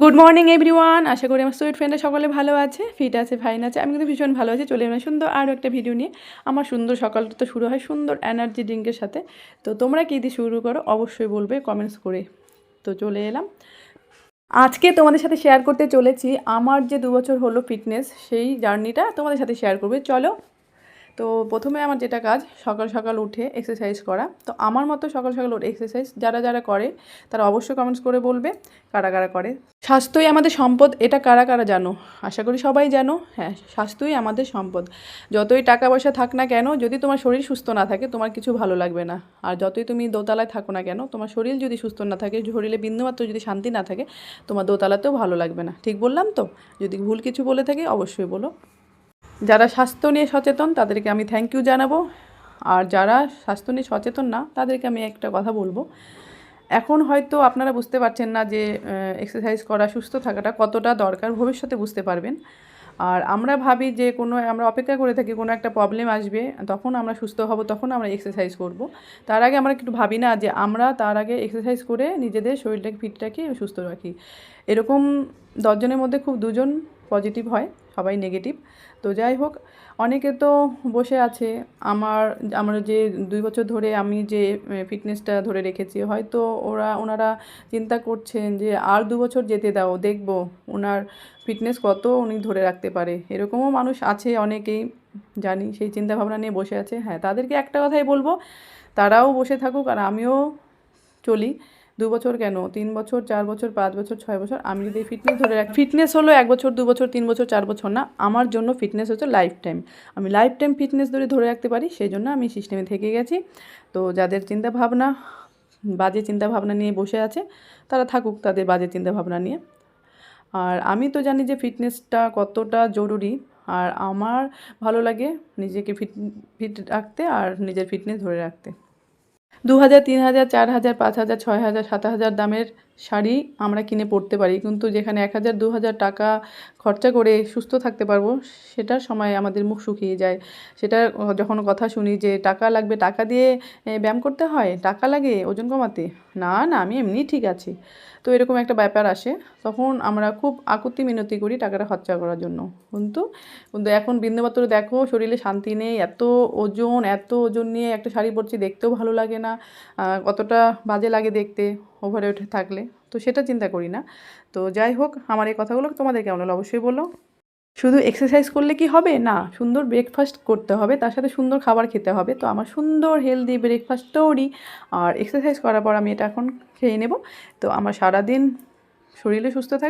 Good morning everyone আশা করি আমার sweet ফ্রেন্ডরা সকলে ভালো আছে ফিট আছে ফাইন আছে। আমি কিন্তু ভীষণ ভালো আছি। চলে এলাম সুন্দর আরও একটা ভিডিও নিয়ে। আমার সুন্দর সকালটা তো শুরু হয় সুন্দর এনার্জি ড্রিঙ্কের সাথে। তো তোমরা কী দিয়ে শুরু করো? অবশ্যই বলবে কমেন্টস করে। তো চলে এলাম। আজকে তোমাদের সাথে শেয়ার করতে চলেছি আমার যে দু বছর হলো ফিটনেস সেই জার্নিটা তোমাদের সাথে শেয়ার করবে। চলো। তো প্রথমে আমার যেটা কাজ, সকাল সকাল উঠে এক্সারসাইজ করা। তো আমার মতো সকাল সকাল উঠে এক্সারসাইজ যারা যারা করে, তারা অবশ্যই কমেন্টস করে বলবে, কারা কারা করে। স্বাস্থ্যই আমাদের সম্পদ, এটা কারা কারা জানো? আশা করি সবাই জানো। হ্যাঁ স্বাস্থ্যই আমাদের সম্পদ। যতই টাকা পয়সা থাক না কেন, যদি তোমার শরীর সুস্থ না থাকে, তোমার কিছু ভালো লাগবে না। আর যতই তুমি দোতলায় থাকো না কেন, তোমার শরীর যদি সুস্থ না থাকে, শরীরে বিন্দুমাত্র যদি শান্তি না থাকে, তোমার দোতলাতেও ভালো লাগবে না। ঠিক বললাম তো? যদি ভুল কিছু বলে থাকি, অবশ্যই বলো। যারা স্বাস্থ্য নিয়ে সচেতন, তাদেরকে আমি থ্যাংক ইউ জানাব। আর যারা স্বাস্থ্য নিয়ে সচেতন না, তাদেরকে আমি একটা কথা বলব। এখন হয়তো আপনারা বুঝতে পারছেন না যে এক্সারসাইজ করা, সুস্থ থাকাটা কতটা দরকার, ভবিষ্যতে বুঝতে পারবেন। আর আমরা ভাবি যে, কোনো, আমরা অপেক্ষা করে থাকি, কোনো একটা প্রবলেম আসবে, তখন আমরা সুস্থ হব, তখন আমরা এক্সারসাইজ করব। তার আগে আমরা একটু ভাবি না যে, আমরা তার আগে এক্সারসাইজ করে নিজেদের শরীরটাকে ফিট রাখি সুস্থ রাখি। এরকম দশজনের মধ্যে খুব দুজন পজিটিভ হয়। সবাই নেগেটিভ তো যাই হোক, অনেকে তো বসে আছে। আমার আমার যে দুই বছর ধরে আমি যে ফিটনেসটা ধরে রেখেছি, হয়তো ওরা, ওনারা চিন্তা করছেন যে, আর দু বছর যেতে দাও, দেখব ওনার ফিটনেস কত উনি ধরে রাখতে পারে। এরকমও মানুষ আছে অনেকেই, জানি, সেই চিন্তা ভাবনা নিয়ে বসে আছে। হ্যাঁ তাদেরকে একটা কথাই বলব, তারাও বসে থাকুক আর আমিও চলি। দু বছর কেন? তিন বছর, চার বছর, পাঁচ বছর, ছয় বছর? আমি যদি ফিটনেস ধরে রাখি ফিটনেস হলো এক বছর, দু বছর, তিন বছর, চার বছর না। আমার জন্য ফিটনেস হচ্ছে লাইফ টাইম আমি লাইফ টাইম ফিটনেস ধরে ধরে রাখতে পারি, সেই জন্য আমি সিস্টেমে থেকে গেছি। তো যাদের চিন্তা ভাবনা, বাজে চিন্তা ভাবনা নিয়ে বসে আছে, তারা থাকুক তাদের বাজে চিন্তা ভাবনা নিয়ে। আর আমি তো জানি যে ফিটনেসটা কতটা জরুরি, আর আমার ভালো লাগে নিজেকে ফিট ফিট রাখতে আর নিজের ফিটনেস ধরে রাখতে। দু হাজার তিন হাজার চার হাজার পাঁচ হাজার ছয় হাজার সাত হাজার দামের শাড়ি আমরা কিনে পরতে পারি। কিন্তু যেখানে এক হাজার, দু হাজার টাকা খরচা করে সুস্থ থাকতে পারব, সেটার সময় আমাদের মুখ শুকিয়ে যায়। সেটা যখন কথা শুনি যে টাকা লাগবে, টাকা দিয়ে ব্যায়াম করতে হয়, টাকা লাগে, ওজন কমাতে, না না, আমি এমনি ঠিক আছি। তো এরকম একটা ব্যাপার আসে, তখন আমরা খুব আকুতি মিনতি করি টাকাটা খরচা করার জন্য। কিন্তু কিন্তু এখন বিন্দুমাত্র দেখো শরীরে শান্তি নেই, এত ওজন এত ওজন নিয়ে একটা শাড়ি পরছি, দেখতেও ভালো লাগে না কতটা বাজে লাগে দেখতে। ওভারে উঠে থাকলে, তো সেটা চিন্তা করি না। তো যাই হোক, আমার এই কথাগুলো তোমাদের কেমন হলো অবশ্যই বলো। শুধু এক্সারসাইজ করলে কি হবে? না, সুন্দর ব্রেকফাস্ট করতে হবে, তার সাথে সুন্দর খাবার খেতে হবে। তো আমার সুন্দর হেলদি ব্রেকফাস্ট তৈরি। আর এক্সারসাইজ করার পর আমি এটা এখন খেয়ে নেব। তো আমার সারাদিন শরীরে সুস্থ থাকে